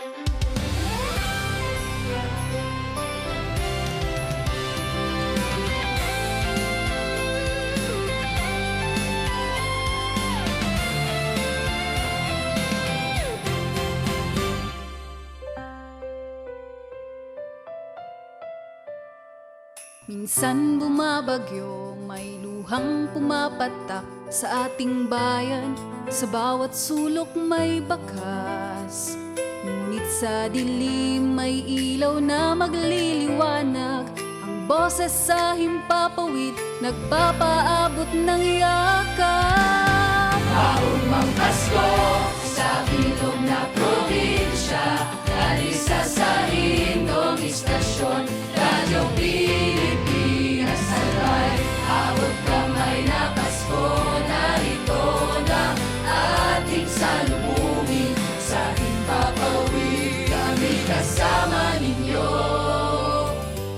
Minsan bumabagyo, may luhang pumapatak sa ating bayan. Sa bawat sulok may bakas Ngunit sa dilim may ilaw na magliliwanag. Ang boses sa himpapawid nagpapaabot ng yakap. Maumang Pasko sa bilog na probinsya Alisa sa indong istasyon Radyo Pilipinas kasama ninyo.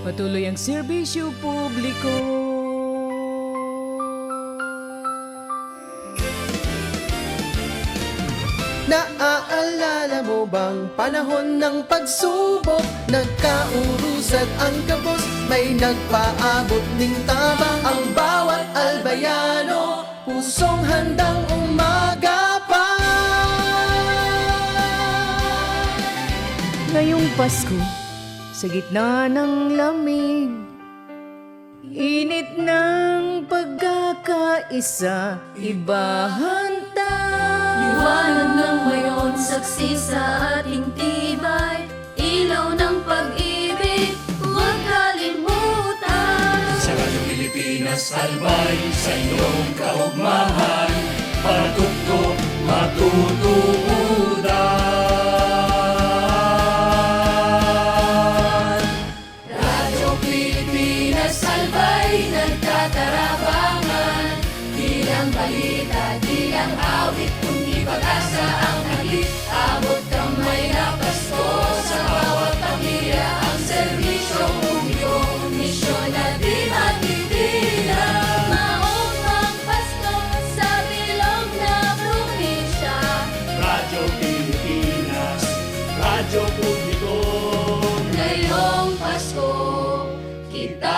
Patuloy ang serbisyo publiko. Naaalala mo bang panahon ng pagsubok? Nagkaurusad ang kabos May nagpaabot ng tama. Ang bawat albayano Pusong handang umagapan Ngayong Pasko, sa gitna ng lamig, init ng pagkakaisa, ibahan tayo. Liwanag ng mayon, saksi sa ating tibay Ilaw ng pag-ibig, huwag kalimutan Sa Radyo Pilipinas, albay sa iyong kaugmahan balita Di ang awit kung di pag-asa ang halik. Abot kamay na Pasko sa bawat pamilya Ang servisyo publiko, misyon na di matitilang Maong ang Pasko sa bilog na probinsya. Radyo Pilipinas, Radyo Publiko. Ngayong Pasko, kita